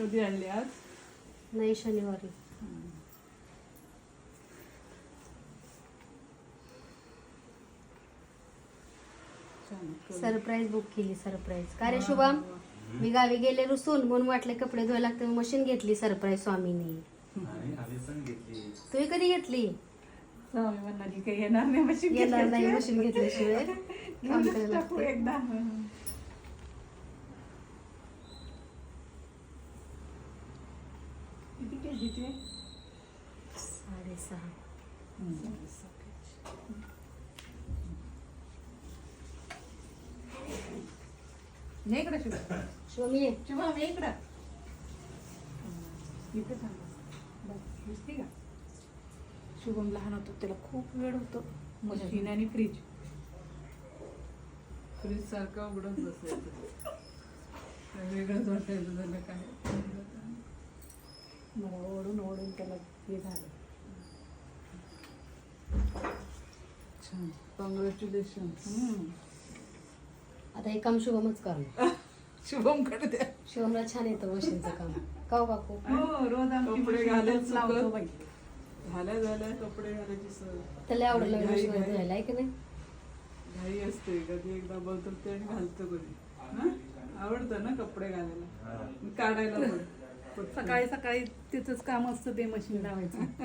कधी आणली आज? नाही शनिवारी. सरप्राईज बुक केली सरप्राईज. का रे शुभम? मी गावी गेले रुसून म्हणून वाटले कपडे धुवायला लागते मशीन घेतली सरप्राईज स्वामीनी. आणि आम्ही पण घेतली. तुम्ही कधी घेतली? स्वामी म्हणणारी काही येणार नाही मशीन येणार नाही मशीन घेतल्याशिवाय. एकदा. किती केजी ते साडेसहा नाही इकडं इकडं. इथे थांब. बस, दिसते का? शुभम लहान होतो त्याला खूप वेळ होतो. मशीन आणि फ्रीज फ्रीज सारखं उघडत बसायचं. वेगळंच वाटायचं झालं काय. मला ओढून ओढून त्याला हे झालं. छान. कॉंग्रॅच्युलेशन आता हे काम शुभमच करणार. शुभमकडे द्या शुभमला छान येतं मशीनचं काम. का काकू? हो रोज आमची कपडे रोज लावतो. बाई. झाल्या झाल्या कपडे घालायची सवय. त्याला आवडलं घाई- मशीन धुवायला आहे की नाही? घाई असते. कधी एकदा बोलतो ते आणि घालतो कधी? आवडतं ना कपडे घालायला? काढायला पण. सकाळी सकाळी तिथंच काम असतं ते मशीन लावायचं.